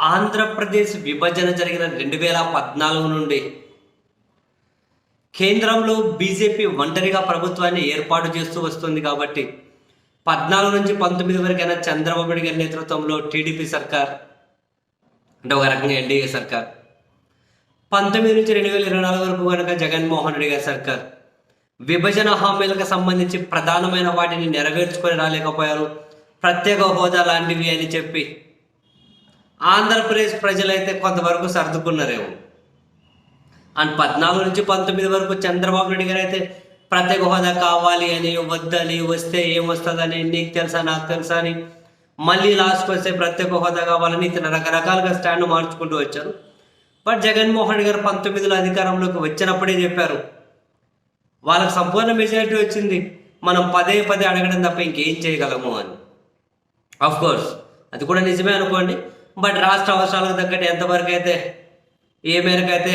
ఆంధ్రప్రదేశ్ విభజన జరిగిన రెండు వేల పద్నాలుగు నుండి కేంద్రంలో బీజేపీ ఒంటరిగా ప్రభుత్వాన్ని ఏర్పాటు చేస్తూ వస్తుంది కాబట్టి పద్నాలుగు నుంచి పంతొమ్మిది వరకైనా చంద్రబాబు నాయుడు గారి నేతృత్వంలో టీడీపీ సర్కార్ అంటే ఒక రకంగా ఎన్డీఏ సర్కార్. పంతొమ్మిది నుంచి రెండు వేల ఇరవై నాలుగు వరకు కనుక జగన్మోహన్ రెడ్డి గారి సర్కార్. విభజన హామీలకు సంబంధించి ప్రధానమైన వాటిని నెరవేర్చుకొని రాలేకపోయారు. ప్రత్యేక హోదా లాంటివి అని చెప్పి ఆంధ్రప్రదేశ్ ప్రజలైతే కొంతవరకు సర్దుకున్నారేమో. అండ్ పద్నాలుగు నుంచి పంతొమ్మిది వరకు చంద్రబాబు నాయుడు గారు అయితే ప్రత్యేక హోదా కావాలి అని వద్దని వస్తే ఏమొస్తుందని నీకు తెలుసా నాకు తెలుసా అని మళ్ళీ లాస్ట్కి వస్తే ప్రత్యేక హోదా కావాలని ఇతను రకరకాలుగా స్టాండ్ మార్చుకుంటూ వచ్చారు. బట్ జగన్మోహన్ గారు పంతొమ్మిదిలో అధికారంలోకి వచ్చినప్పుడే చెప్పారు వాళ్ళకి సంపూర్ణ మెజారిటీ వచ్చింది మనం పదే పదే అడగడం తప్ప ఇంకేం చేయగలము అని. కోర్స్ అది కూడా నిజమే అనుకోండి. బట్ రాష్ట్ర అవసరాలకు తగ్గట్టు ఎంతవరకు అయితే ఏ మేరకు అయితే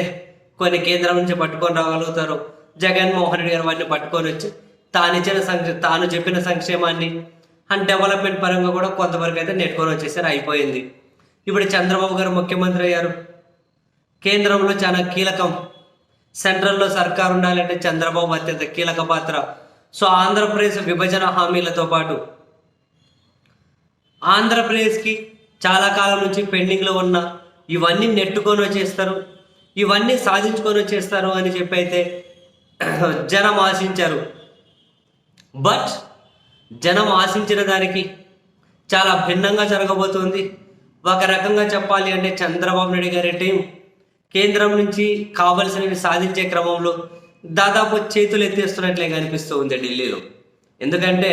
కొన్ని కేంద్రం నుంచి పట్టుకొని రాగలుగుతారు జగన్మోహన్ రెడ్డి గారు వాటిని పట్టుకొని వచ్చి తాను ఇచ్చిన సంక్షే తాను చెప్పిన సంక్షేమాన్ని అండ్ డెవలప్మెంట్ పరంగా కూడా కొంతవరకు అయితే నెట్టుకొని వచ్చేసారు అయిపోయింది. ఇప్పుడు చంద్రబాబు గారు ముఖ్యమంత్రి అయ్యారు. కేంద్రంలో చాలా కీలకం. సెంట్రల్లో సర్కారు ఉండాలంటే చంద్రబాబు అత్యంత కీలక పాత్ర. సో ఆంధ్రప్రదేశ్ విభజన హామీలతో పాటు ఆంధ్రప్రదేశ్కి చాలా కాలం నుంచి పెండింగ్లో ఉన్న ఇవన్నీ నెట్టుకొని వచ్చేస్తారు. ఇవన్నీ సాధించుకొని వచ్చేస్తారు అని చెప్పి అయితే జనం ఆశించారు. బట్ జనం ఆశించిన దానికి చాలా భిన్నంగా జరగబోతుంది. ఒక రకంగా చెప్పాలి అంటే చంద్రబాబు నాయుడు గారి టీం కేంద్రం నుంచి కావలసినవి సాధించే క్రమంలో దాదాపు చేతులు ఎత్తేస్తున్నట్లే కనిపిస్తూ ఉంది ఢిల్లీలో. ఎందుకంటే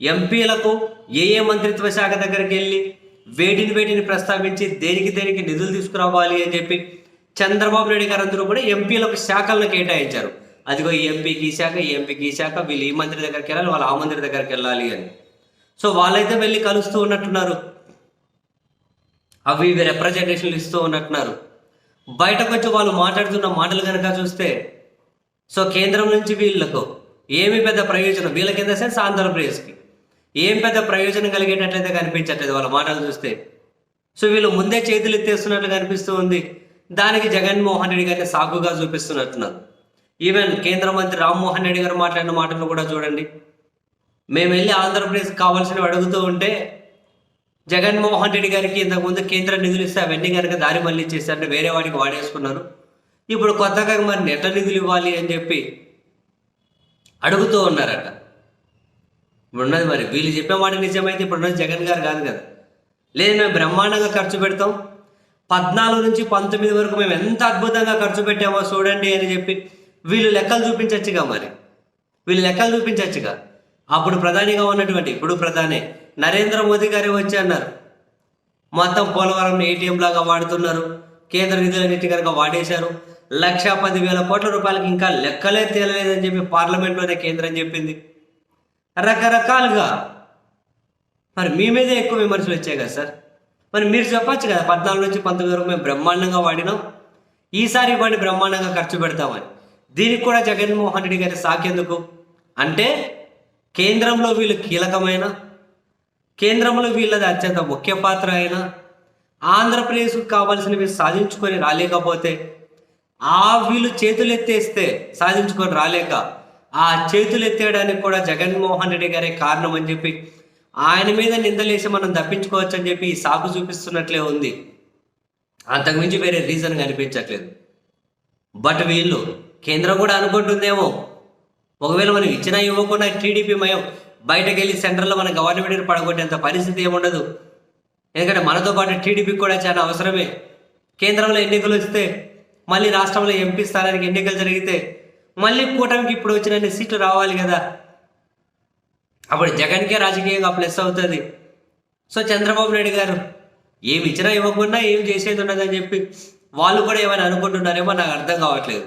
ఎంపీలకు ఏ ఏ మంత్రిత్వ శాఖ దగ్గరికి వెళ్ళి వేటిని వేటిని ప్రస్తావించి దేనికి దేనికి నిధులు తీసుకురావాలి అని చెప్పి చంద్రబాబు నాయుడు గారు అందరూ కూడా ఎంపీలకు శాఖలను కేటాయించారు. అదిగో ఈ ఎంపీకి ఈ శాఖ ఈ ఎంపీకి ఈ శాఖ వీళ్ళు ఈ మంత్రి దగ్గరికి వెళ్ళాలి వాళ్ళు ఆ మంత్రి దగ్గరికి వెళ్ళాలి అని. సో వాళ్ళైతే వెళ్ళి కలుస్తూ ఉన్నట్టున్నారు. అవి ఇవి రిప్రజెంటేషన్లు ఇస్తూ ఉన్నట్టున్నారు. బయటకు వచ్చి వాళ్ళు మాట్లాడుతున్న మాటలు కనుక చూస్తే సో కేంద్రం నుంచి వీళ్ళకు ఏమి పెద్ద ప్రయోజనం వీళ్ళకి ఎంత సెన్స్ ఆంధ్రప్రదేశ్కి. ఏం పెద్ద ప్రయోజనం కలిగేటట్లయితే కనిపించట్లేదు వాళ్ళ మాటలు చూస్తే. సో వీళ్ళు ముందే చేతులు ఎత్తేస్తున్నట్లు కనిపిస్తూ ఉంది. దానికి జగన్మోహన్ రెడ్డి గారిని సాగుగా చూపిస్తున్నట్టున్నారు. ఈవెన్ కేంద్ర మంత్రి రామ్మోహన్ రెడ్డి గారు మాట్లాడిన మాటలు కూడా చూడండి. మేము వెళ్ళి ఆంధ్రప్రదేశ్ కావాల్సినవి అడుగుతూ ఉంటే జగన్మోహన్ రెడ్డి గారికి ఇంతకుముందు కేంద్ర నిధులు ఇస్తే అవన్నీ కనుక దారి మళ్ళీ చేశారంటే వేరే వాడికి వాడేసుకున్నారు. ఇప్పుడు కొత్తగా మరి నెట్ట నిధులు ఇవ్వాలి అని చెప్పి అడుగుతూ ఉన్నారట. ఉన్నది మరి వీళ్ళు చెప్పే మాట నిజమైతే ఇప్పుడు ఉన్నది జగన్ గారు కాదు కదా. లేదు మేము బ్రహ్మాండంగా ఖర్చు పెడతాం. పద్నాలుగు నుంచి పంతొమ్మిది వరకు మేము ఎంత అద్భుతంగా ఖర్చు పెట్టామో చూడండి అని చెప్పి వీళ్ళు లెక్కలు చూపించచ్చుగా మరి. వీళ్ళు లెక్కలు చూపించచ్చుగా. అప్పుడు ప్రధానిగా ఉన్నటువంటి ఇప్పుడు ప్రధాని నరేంద్ర మోదీ గారే వచ్చి అన్నారు. మొత్తం పోలవరం ఏటీఎం లాగా వాడుతున్నారు. కేంద్ర నిధులన్నిటి కనుక వాడేశారు. లక్ష పదివేల కోట్ల రూపాయలకి ఇంకా లెక్కలే తేలలేదని చెప్పి పార్లమెంట్లోనే కేంద్రం చెప్పింది. రకరకాలుగా. మరి మీ మీదే ఎక్కువ విమర్శలు వచ్చాయి కదా సార్. మరి మీరు చెప్పచ్చు కదా పద్నాలుగు నుంచి పంతొమ్మిది వరకు మేము బ్రహ్మాండంగా వాడినాం. ఈసారి వాడిని బ్రహ్మాండంగా ఖర్చు పెడతామని. దీనికి కూడా జగన్మోహన్ రెడ్డి గారి సాకెందుకు అంటే కేంద్రంలో వీళ్ళు కీలకమైన కేంద్రంలో వీళ్ళది అత్యంత ముఖ్య పాత్ర అయిన ఆంధ్రప్రదేశ్కు కావాల్సినవి సాధించుకొని రాలేకపోతే ఆ వీళ్ళు చేతులు ఎత్తేస్తే సాధించుకొని రాలేక ఆ చేతులు ఎత్తేయడానికి కూడా జగన్మోహన్ రెడ్డి గారే కారణం అని చెప్పి ఆయన మీద నిందలేసి మనం తప్పించుకోవచ్చు అని చెప్పి సాగు చూపిస్తున్నట్లే ఉంది. అంతకుమించి వేరే రీజన్ కనిపించట్లేదు. బట్ వీళ్ళు కేంద్రం కూడా అనుకుంటుందేమో. ఒకవేళ మనం ఇచ్చినా ఇవ్వకుండా టీడీపీ మయం. బయటకు వెళ్ళి సెంట్రల్లో మన గవర్నమెంట్ పడగొట్టేంత పరిస్థితి ఏముండదు. ఎందుకంటే మనతో పాటు టీడీపీకి కూడా చాలా అవసరమే. కేంద్రంలో ఎన్నికలు వస్తే మళ్ళీ రాష్ట్రంలో ఎంపీ స్థానానికి ఎన్నికలు జరిగితే మళ్ళీ కూటమికి ఇప్పుడు వచ్చిన సీట్లు రావాలి కదా. అప్పుడు జగన్కే రాజకీయంగా ప్లస్ అవుతుంది. సో చంద్రబాబు నాయుడు గారు ఏమి ఇచ్చినా ఇవ్వకుండా ఏం చేసేది ఉండదని చెప్పి వాళ్ళు కూడా ఏమైనా అనుకుంటున్నారేమో నాకు అర్థం కావట్లేదు.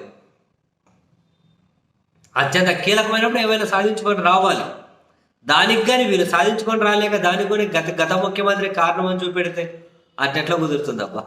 అత్యంత కీలకమైనప్పుడు ఏమైనా సాధించుకొని రావాలి. దానికి కానీ వీళ్ళు సాధించుకొని రాలేక దానికి కూడా గత గత ముఖ్యమంత్రి కారణం అని చూపెడితే అట్లా కుదురుతుందబ్బా?